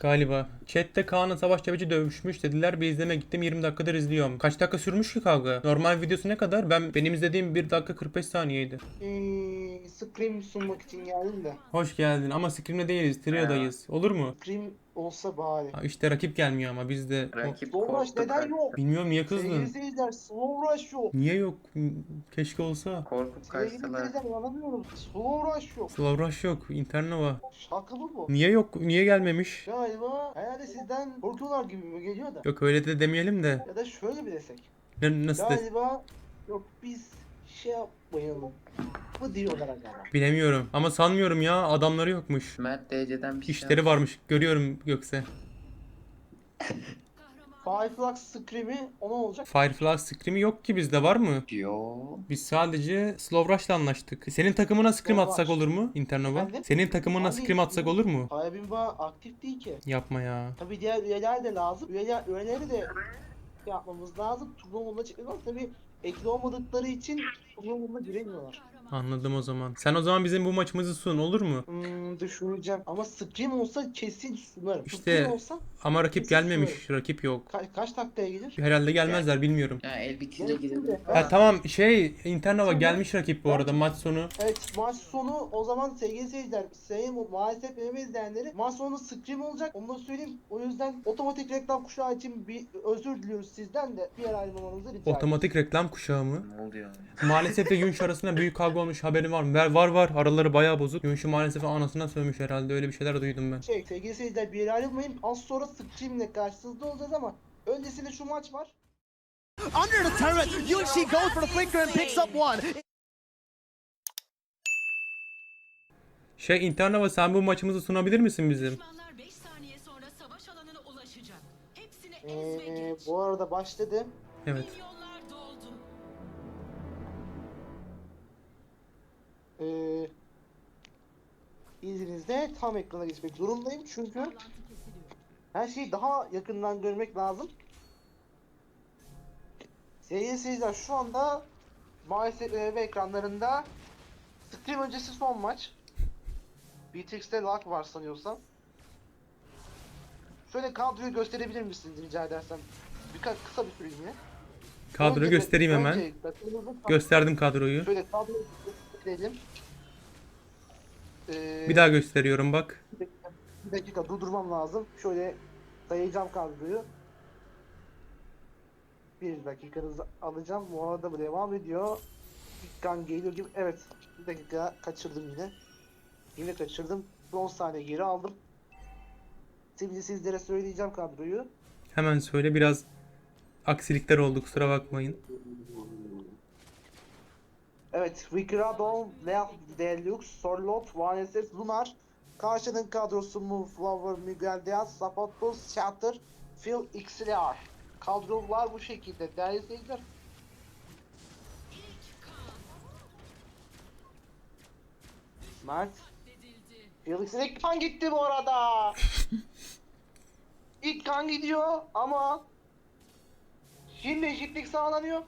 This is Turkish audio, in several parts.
Galiba. Chat'te Kaan'la Savaş Çavuş'u dövüşmüş dediler. Bir izleme gittim 20 dakikadır izliyorum. Kaç dakika sürmüş ki kavga? Normal videosu ne kadar? Ben benim izlediğim 1 dakika 45 saniyeydi. Ee, Scream sunmak için geldim de. Hoş geldin ama Scream'de değiliz. Trio'dayız. Olur mu? Scream olsa bari. Ha, işte rakip gelmiyor ama biz de... o- Rakip Slow Rush korktu. neden yok? Bilmiyorum niye Sevgili kızdın? seyirciler Slow Rush yok. Niye yok? Keşke olsa. Korkup Sevgili kaçtılar. seyirciler anlamıyorum. Slow Rush yok. Slow Rush yok. Internova. Şaka mı bu? Niye yok? Niye gelmemiş? Galiba herhalde sizden korkuyorlar gibi mi geliyor da. Yok öyle de demeyelim de. Ya da şöyle bir desek. Ne- Nasıl de- Galiba yok biz şey yapmayalım. Bu diyorlar galiba. Bilemiyorum. Ama sanmıyorum ya. Adamları yokmuş. Mert DC'den bir şey İşleri varmış. Görüyorum Gökse. Fireflux Scream'i ona olacak. Firefly Scream'i yok ki bizde var mı? Yo. Biz sadece Slow Rush'la anlaştık. Senin takımına Scream Slow atsak Rush. olur mu? Internova. Efendim? Senin takımına Abi, Scream atsak olur mu? Hayabimba aktif değil ki. Yapma ya. Tabii diğer üyeler de lazım. Üyeler, üyeleri de yapmamız lazım. Turnuva çıkmaz. Tabii ekli olmadıkları için turnuvaya giremiyorlar. Anladım o zaman. Sen o zaman bizim bu maçımızı sun olur mu? Hmm, düşüneceğim. Ama Scream olsa kesin sunarım. İşte- Scream olsa Ama rakip Kesin gelmemiş. Rakip yok. ka- kaç dakikaya gelir? Herhalde gelmezler bilmiyorum. Ya el bitince gidelim. de. Ha tamam şey Internova Tamam. gelmiş rakip bu arada maç sonu. Evet maç sonu o zaman sevgili seyirciler sayın maalesef benim izleyenleri maç sonu Scream olacak onu da söyleyeyim. O yüzden otomatik reklam kuşağı için bir özür diliyoruz sizden de bir yer ayrılmamanızı rica ediyorum. Otomatik reklam kuşağı mı? Ne oluyor? Maalesef de Yunş arasında büyük kavga olmuş haberin var mı? Ver, var var araları bayağı bozuk. Yunş'u maalesef anasına sövmüş herhalde öyle bir şeyler duydum ben. Şey sevgili seyirciler bir yere ayrılmayın. Az sonra Scream'le karşınızda olacağız ama öncesinde şu maç var. Under the turret, Yuichi goes for the flicker and picks up one. Şey Internova sen bu maçımızı sunabilir misin bizim? Düşmanlar 5 saniye sonra savaş alanına ulaşacak. Hepsini ez ve Ee, geç. bu arada başladı. Evet. Milyonlar Ee, izninizle tam ekrana geçmek zorundayım çünkü her şeyi daha yakından görmek lazım. Sevgili seyirciler şu anda maalesef ve ekranlarında Stream öncesi son maç. Beatrix'te lag var sanıyorsam. Şöyle kadroyu gösterebilir misiniz rica edersem? Birkaç kısa bir süreliğine. Kadroyu göstereyim hemen. önce takımımızın- Gösterdim kadroyu. Şöyle kadroyu gösterelim. Ee, Bir daha gösteriyorum bak. Bir dakika durdurmam lazım. Şöyle sayacağım kadroyu. Bir dakikanızı alacağım. Bu arada bu devam ediyor. Dikkan geliyor gibi. Evet. Bir dakika kaçırdım yine. Yine kaçırdım. Son saniye geri aldım. Şimdi sizlere söyleyeceğim kadroyu. Hemen söyle biraz aksilikler oldu kusura bakmayın. Evet, Ricardo, Leon Deluxe, Sorlot, Vaneses, Lunar. Karşının kadrosu Moonflower, Miguel Diaz, Zapatos, Shatter, Phil XLR. Kadrolar bu şekilde. Değerli seyirciler. Mert. İlk kan gitti bu arada. ilk kan gidiyor ama şimdi eşitlik sağlanıyor.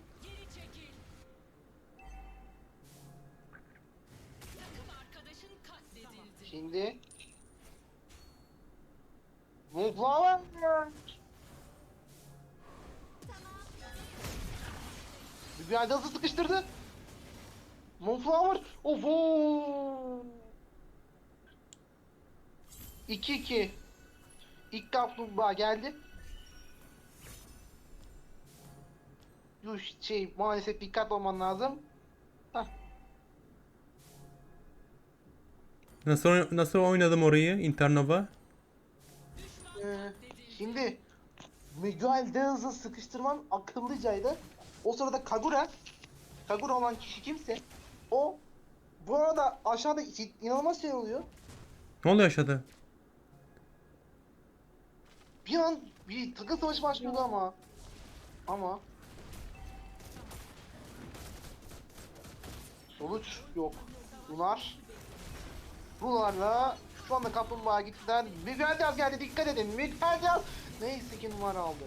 Şimdi Bir yerde hızlı sıkıştırdı. Moonflower of 2-2 İlk kaplumbağa geldi. Yuş şey maalesef dikkat olman lazım. Nasıl nasıl oynadım orayı Internova? Ee, şimdi Miguel Diaz'ı sıkıştırman akıllıcaydı. O sırada Kagura, Kagura olan kişi kimse, o bu arada aşağıda inanılmaz şey oluyor. Ne oluyor aşağıda? Bir an bir takım savaşı başlıyordu ama ama sonuç yok. Lunar Lunar'la şu anda kaplumbağa gittiler. Diaz geldi dikkat edin. Diaz neyse ki numara aldı.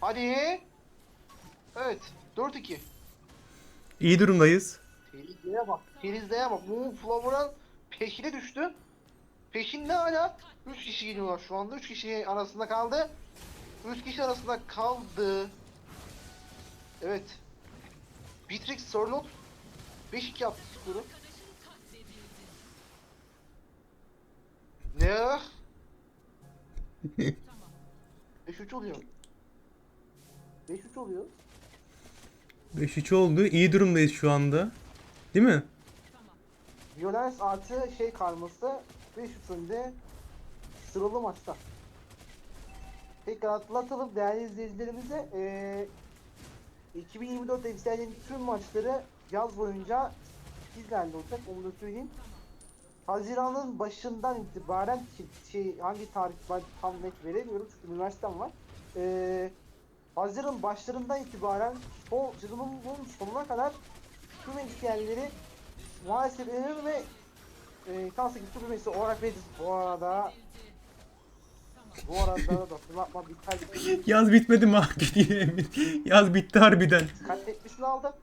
Hadi. Evet. 4-2. İyi durumdayız. Ferizli'ye bak. Ferizli'ye bak. Moonflower'ın peşine düştü. Peşinde hala 3 kişi geliyorlar şu anda. 3 kişi arasında kaldı. 3 kişi arasında kaldı. Evet. Beatrix Sörlot 5-2 yaptı skoru. Ne? 5-3 oluyor. 5-3 oluyor. 5-3 oldu. İyi durumdayız şu anda. Değil mi? Violence artı şey karması 5 önde sıralı maçta. Tekrar hatırlatalım değerli izleyicilerimize eee 2024 efsanenin tüm maçları yaz boyunca bizlerle olacak onu da söyleyeyim. Haziran'ın başından itibaren şey hangi tarih ben tam net veremiyorum çünkü üniversitem var. Eee Haziran başlarından itibaren son sezonun sonuna kadar tüm efsaneleri maalesef erir ve e, Kansa gitti bölmesi olarak veririz. Bu arada bu arada da bir kaybettik. Yaz bitmedi mi abi diye. Yaz bitti harbiden. Katletmesini aldı.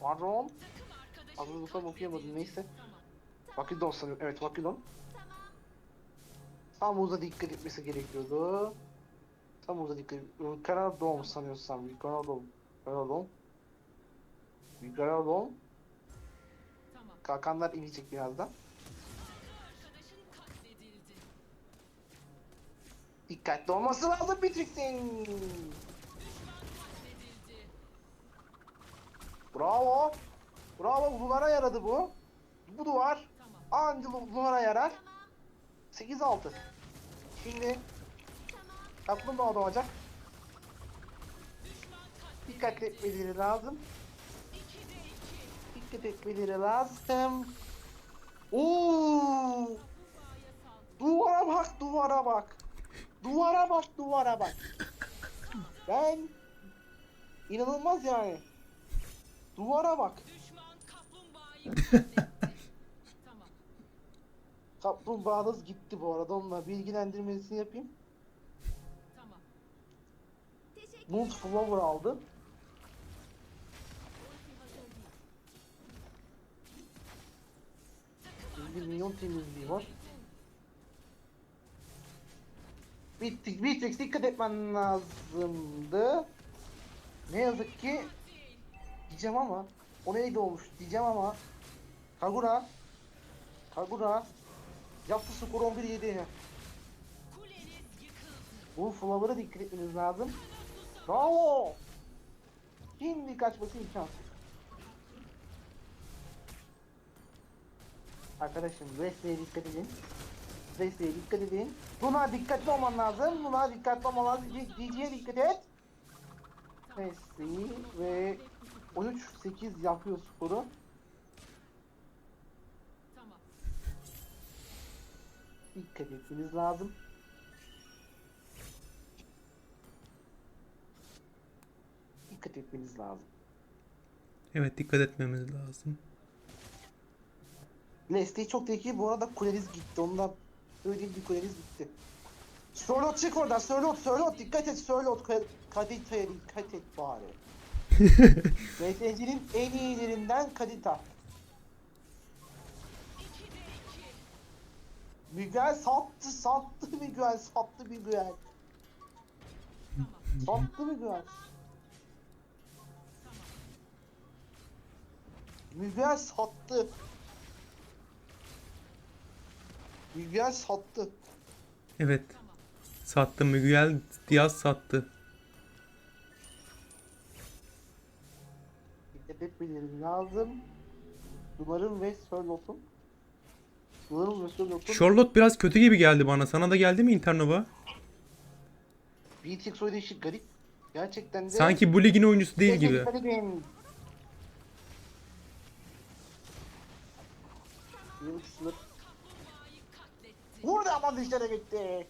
Pardon. Azızlıktan okuyamadım neyse. Vakidon sanıyorum. Evet Vakidon. Tam uza dikkat etmesi gerekiyordu. Tam uza dikkat Karadom sanıyorsam. Karadom. Karadom. Karadom. Kalkanlar inecek birazdan. Dikkatli olması lazım. Katledildi. Bravo. Bravo. Lunara yaradı bu. Bu duvar. Anca Lunara yarar. 8-6. Şimdi Kaplumbağa doğacak. Dikkat etmeleri lazım. Dikkat etmeleri lazım. Oo! Duvara bak, duvara bak. Duvara bak, duvara bak. Ben inanılmaz yani. Duvara bak. Kaplumbağanız gitti bu arada. Onunla bilgilendirmesini yapayım. Tamam. Moon Flower aldı. Bir milyon temizliği var. Bittik, Bitrix dikkat etmen lazımdı. Ne yazık ki diyeceğim ama o neydi olmuş diyeceğim ama Kagura Kagura yaptı skor 11-7 Kuleniz yıkıldı. Bu Flower'a dikkat etmeniz lazım. Bravo! Şimdi kaçması imkansız. Arkadaşım Wesley'e dikkat edin. Wesley'e dikkat edin. Buna dikkatli olman lazım. Buna dikkatli olman lazım. DJ'ye dikkat et. Wesley ve 13-8 yapıyor skoru. Dikkat etmeniz lazım. Dikkat etmeniz lazım. Evet dikkat etmemiz lazım. Leslie çok tehlikeli. Bu arada kuleniz gitti. Ondan söyleyeyim bir kuleniz gitti. Sörlot çık oradan. Sörlot, Sörlot dikkat et. Sörlot Kadita'ya dikkat et bari. Leslie'nin en iyilerinden Kadita. Miguel sattı, sattı Miguel, sattı Miguel. Sattı Miguel. Miguel sattı. Miguel sattı. Evet. Sattı Miguel Diaz sattı. Dikkat etmeleri lazım. Duvarın ve Sörlot'un. Charlotte biraz kötü gibi geldi bana. Sana da geldi mi Internova? BTX oynayışı garip. Gerçekten de... Sanki bu ligin oyuncusu değil gibi. Vurdu ama dışarı gitti.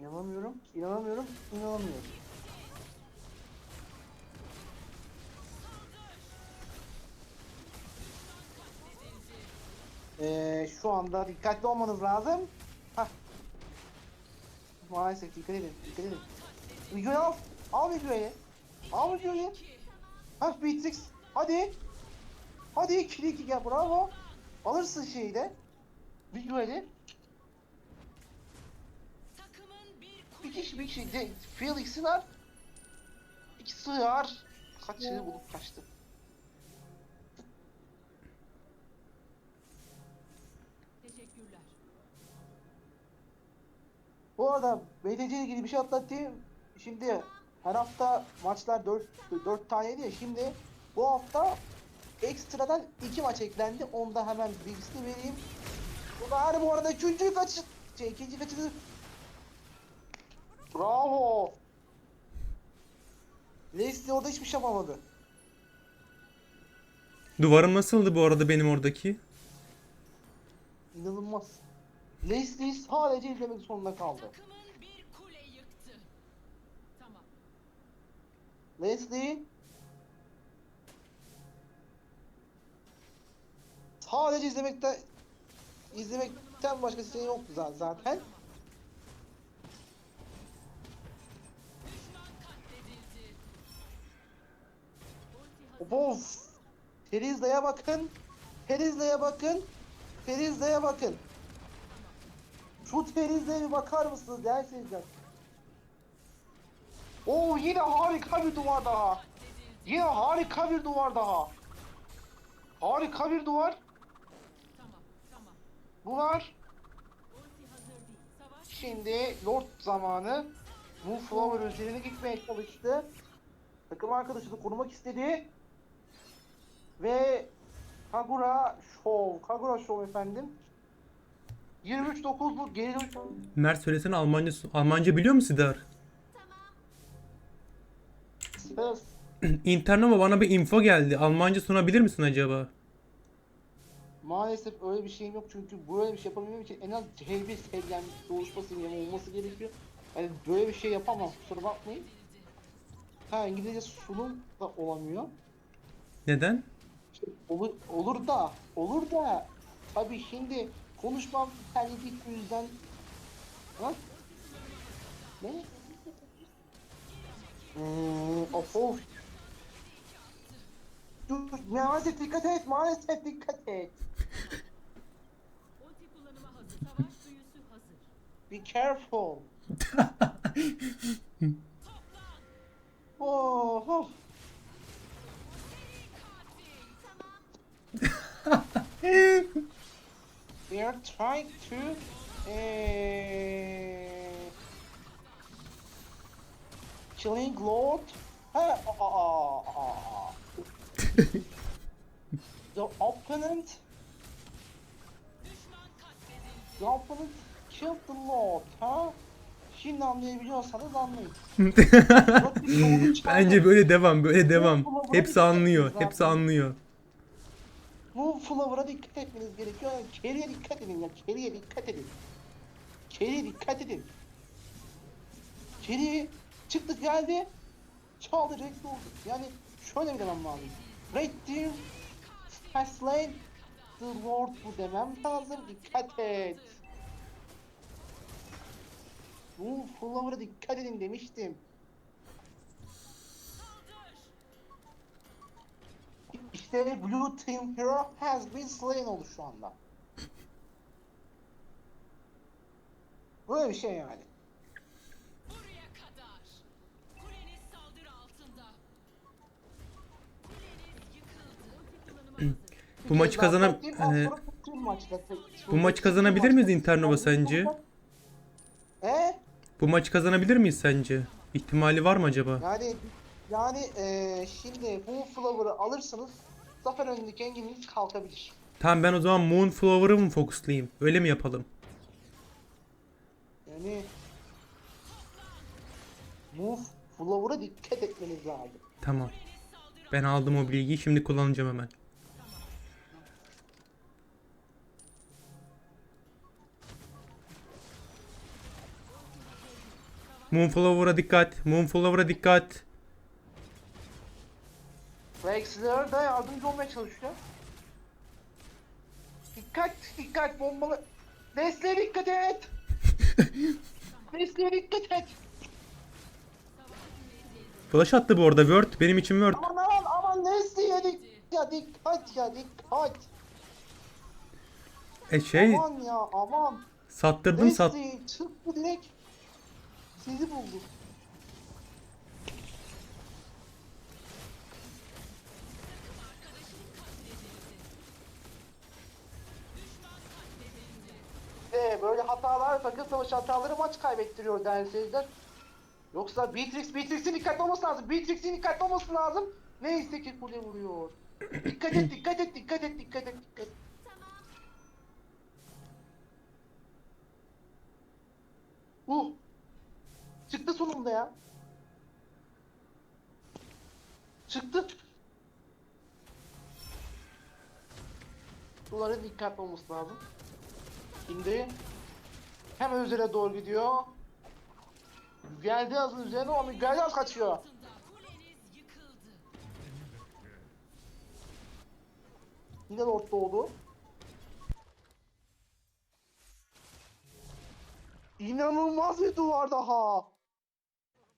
İnanamıyorum, inanamıyorum, inanamıyorum. Ee, şu anda dikkatli olmanız lazım. Hah. Maalesef dikkat edin, dikkat edin. Videoyu al, al videoyu. Al Miguel'i. Hah Beatrix. Hadi. Hadi 2-2 gel bravo. Alırsın şeyi de. Miguel'i. Takımın bir kişi bir kişi de Felix'i var. İkisi var. Kaçını bulup kaçtı. Bu arada BTC ile ilgili bir şey atlatayım. Şimdi her hafta maçlar 4, 4 taneydi ya. Şimdi bu hafta ekstradan 2 maç eklendi. Onu da hemen bilgisini vereyim. Bu da her bu arada üçüncü kaçı... Şey, ikinci kaçını... Bravo. Leslie orada hiçbir şey yapamadı. Duvarım nasıldı bu arada benim oradaki? İnanılmaz. Leslie sadece izlemek zorunda kaldı. Tamam. Leslie sadece izlemekten izlemekten başka şey yoktu za- zaten. Of! Terizla'ya bakın. Terizla'ya bakın. Terizla'ya bakın. Şu Terizla'ya bir bakar mısınız gerçekten? Oo yine harika bir duvar daha. Yine harika bir duvar daha. Harika bir duvar. Bu var. Şimdi Lord zamanı Moonflower üzerine gitmeye çalıştı. Takım arkadaşını korumak istedi. Ve Kagura Show, Kagura Show efendim. 23-9 bu geri dönüş. Mert söylesene Almanca Almanca biliyor musun Sidar? Söz. İnternete bana bir info geldi. Almanca sunabilir misin acaba? Maalesef öyle bir şeyim yok çünkü böyle bir şey yapabilmem için en az C1 seviyem, doğuşma seviyem olması gerekiyor. Yani böyle bir şey yapamam kusura bakmayın. Ha İngilizce sunum da olamıyor. Neden? Olur, olur da, olur da. Tabii şimdi konuşmam terledik yüzden. Ha? Ne? Hmm, of of. Dur, maalesef dikkat et, maalesef dikkat et. Be careful. oh, oh. We are trying to uh, killing Lord. Ah, ah, ah, the opponent, the opponent killed the Lord, ha? Şimdi anlayabiliyorsanız anlayın. Bence böyle devam, böyle devam. Hepsi anlıyor, hepsi anlıyor. Bu flower'a dikkat etmeniz gerekiyor. Yani Carry'e dikkat edin ya. Carry'e dikkat edin. Carry'e dikkat edin. Carry çıktı geldi. Çaldı Rex oldu. Yani şöyle bir demem lazım. Red Team Lane The Lord bu demem lazım. Dikkat et. Bu flower'a dikkat edin demiştim. İşte Blue Team Hero has been slain oldu şu anda. Böyle bir şey yani. Buraya kadar. Kuleniz saldırı altında. Kuleniz yıkıldı. Ulti kullanıma hazır. Bu maçı kazanam Zaten e, bu maçı kazanabilir miyiz Internova sence? E? bu maçı kazanabilir miyiz sence? İhtimali var mı acaba? Yani yani eee şimdi bu Flower'ı alırsanız zafer önündeki engeliniz kalkabilir. Tamam ben o zaman Moonflower'ı mı fokuslayayım? Öyle mi yapalım? Yani Move Flower'a dikkat etmeniz lazım. Tamam. Ben aldım o bilgiyi şimdi kullanacağım hemen. Moonflower'a dikkat. Moonflower'a dikkat. Rexler da yardımcı olmaya çalışıyor. Dikkat, dikkat bombalı. Nesli'ye dikkat et. Nesli'ye dikkat et. Flash attı bu arada Word. Benim için Word. Aman aman aman Nesli yedik. Ya dikkat ya dikkat. E şey Aman ya aman. sattırdım sat. Nesli çıktı direkt. Sizi buldu. Hatalar takım savaşı hataları maç kaybettiriyor değerli seyirciler. Yoksa Beatrix, Beatrix'in dikkatli olması lazım. Beatrix'in dikkatli olması lazım. Neyse ki kule vuruyor. Dikkat et, dikkat et, dikkat et, dikkat et, dikkat et. Uh! Çıktı sonunda ya. Çıktı. Bunların dikkatli olması lazım. Şimdi hemen üzerine doğru gidiyor. Geldi az üzerine ama geldi az kaçıyor. Yine Lord doğdu. İnanılmaz bir duvar daha.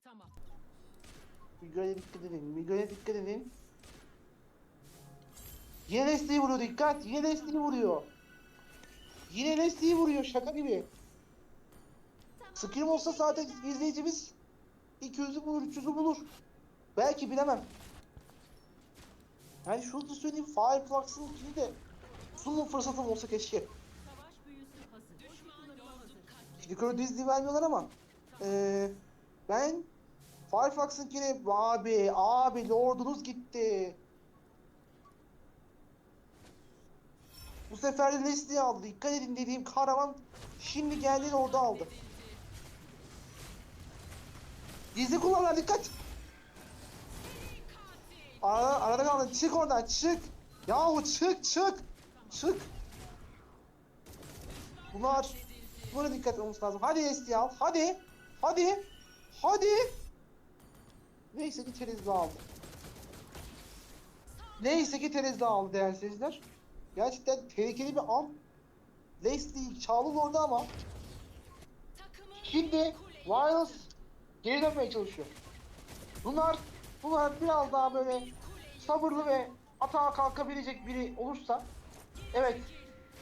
Tamam. Miguel'e dikkat edin. Miguel'e dikkat edin. Yine Leslie'yi vuruyor dikkat. Yine Leslie'yi vuruyor. Yine Leslie'yi vuruyor şaka gibi. Scream olsa zaten izleyicimiz 200'ü bulur 300'ü bulur. Belki bilemem. Yani şunu da söyleyeyim Fireflux'ın ikili de sunum fırsatım olsa keşke. Yukarı Disney vermiyorlar ama eee ben Firefox'ınkine abi abi Lord'unuz gitti. Bu sefer Leslie aldı. Dikkat edin dediğim kahraman şimdi geldi orada aldı. Disney kullanlar dikkat. Arada, arada kaldın. Çık oradan çık. Yahu çık çık. Çık. Bunlar Buna dikkat olması lazım. Hadi Esti al. Hadi. Hadi. Hadi. Neyse ki Terezli aldı. Neyse ki Terezli aldı değerli seyirciler. Gerçekten tehlikeli bir an. Leslie Çağlı orada ama şimdi Wireless geri dönmeye çalışıyor. Bunlar bunlar biraz daha böyle sabırlı ve atağa kalkabilecek biri olursa evet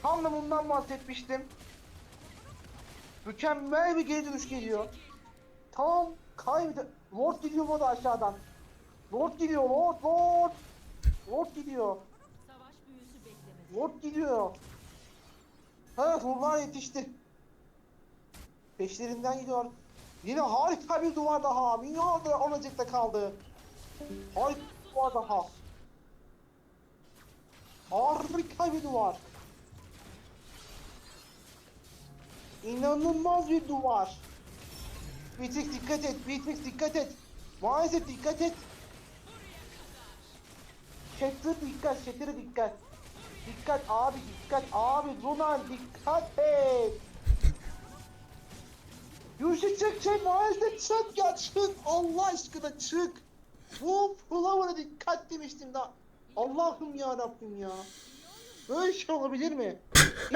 tam da bundan bahsetmiştim. Mükemmel bir geri dönüş geliyor. Tamam kaybede... Lord gidiyor bu da aşağıdan. Lord gidiyor Lord Lord. Lord gidiyor. Lord gidiyor. Ha ruhlar yetişti. Peşlerinden gidiyor. Yine harika bir duvar daha. Minyon da oracıkta kaldı. Harika bir duvar daha. Harika bir duvar. İnanılmaz bir duvar. Bitrix dikkat et, Bitrix dikkat et. Maalesef dikkat et. Shatter dikkat, Shatter'a dikkat. Dikkat abi dikkat abi Lunar dikkat et. Yuşu çık çık maalesef çık ya çık Allah aşkına çık. Bu Flower'a dikkat demiştim da. Allah'ım ya Rabbim ya. Böyle şey olabilir mi?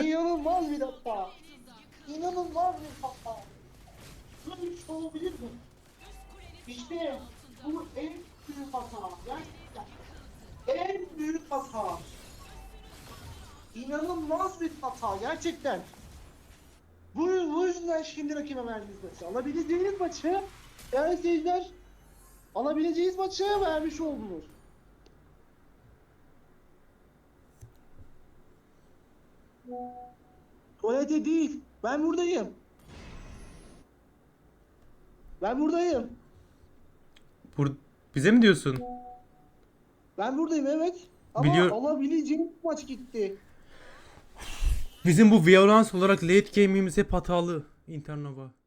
İnanılmaz bir hata. İnanılmaz bir hata. Böyle şey olabilir mi? İşte bu en büyük hata. Gerçekten. En büyük hata. İnanılmaz bir hata gerçekten. Bu, bu yüzden şimdi rakibe verdiğiniz maçı. Alabileceğiniz maçı değerli seyirciler alabileceğiniz maçı vermiş oldunuz. Tuvalete değil. Ben buradayım. Ben buradayım. Bur bize mi diyorsun? Ben buradayım evet. Ama Biliyor- alabileceğiniz maç gitti. Bizim bu violans olarak late game'imiz hep hatalı. Internova.